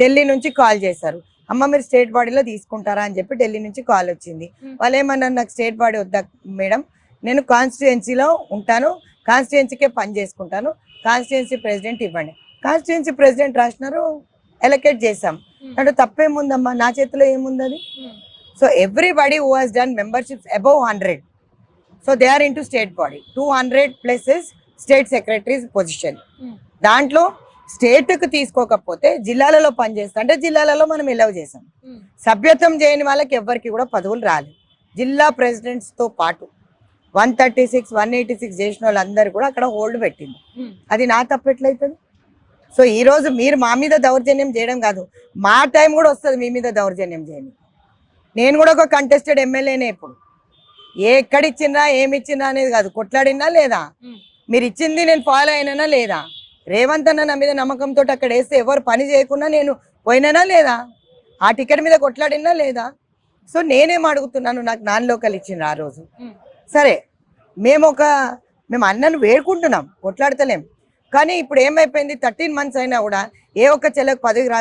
ఢిల్లీ నుంచి కాల్ చేశారు. అమ్మ మీరు స్టేట్ బాడీలో తీసుకుంటారా అని చెప్పి ఢిల్లీ నుంచి కాల్ వచ్చింది. వాళ్ళు ఏమన్నారు నాకు స్టేట్ బాడీ వద్దా మేడం? నేను కాన్స్టిట్యుయెన్సీలో ఉంటాను కాన్స్టిట్యుయెన్సీకే పని చేసుకుంటాను కాన్స్టిట్యుయెన్సీ ప్రెసిడెంట్ ఇవ్వండి. కాన్స్టిట్యుయెన్సీ ప్రెసిడెంట్ రాసినారు ఎలకేట్ Hmm. అంటే తప్పేముందమ్మా? నా చేతిలో ఏముంది అది so everybody who has done memberships above hundred so they are in to state body two hundred places state secretaries position. దాంట్లో స్టేట్కి తీసుకోకపోతే జిల్లాలలో పనిచేస్తా అంటే జిల్లాలలో మనం ఎలవ్ చేసాం. సభ్యత్వం చేయని వాళ్ళకి ఎవ్వరికి కూడా పదవులు రాలేదు. జిల్లా presidents తో పాటు one thirty six one eighty six చేసిన వాళ్ళందరూ కూడా అక్కడ హోల్డ్ పెట్టింది అది నా తప్పు ఎట్లయితుంది? సో ఈ రోజు మీరు మా మీద దౌర్జన్యం చేయడం కాదు మా టైం కూడా వస్తుంది మీ మీద దౌర్జన్యం చేయండి నేను కూడా ఒక కంటెస్టెడ్ ఎమ్మెల్యేనే ఇప్పుడు. ఏ ఎక్కడిచ్చిందా ఏమి ఇచ్చిందా అనేది కాదు కొట్లాడినా లేదా? మీరు ఇచ్చింది నేను ఫాలో అయినానా లేదా? రేవంత్ అన్న నా మీద నమ్మకంతో అక్కడ వేస్తే ఎవరు పని చేయకుండా నేను పోయినానా లేదా? ఆ టికెట్ మీద కొట్లాడినా లేదా? సో నేనేం అడుగుతున్నాను? నాకు నాన్ లోకల్ ఇచ్చిండ్రు ఆ రోజు. సరే మేము ఒక మేము అన్నను వేడుకుంటున్నాం కొట్లాడతలేం. కానీ ఇప్పుడు ఏమైపోయింది? థర్టీన్ మంత్స్ అయినా కూడా ఏ ఒక్క చెల్లెకు పదవి రా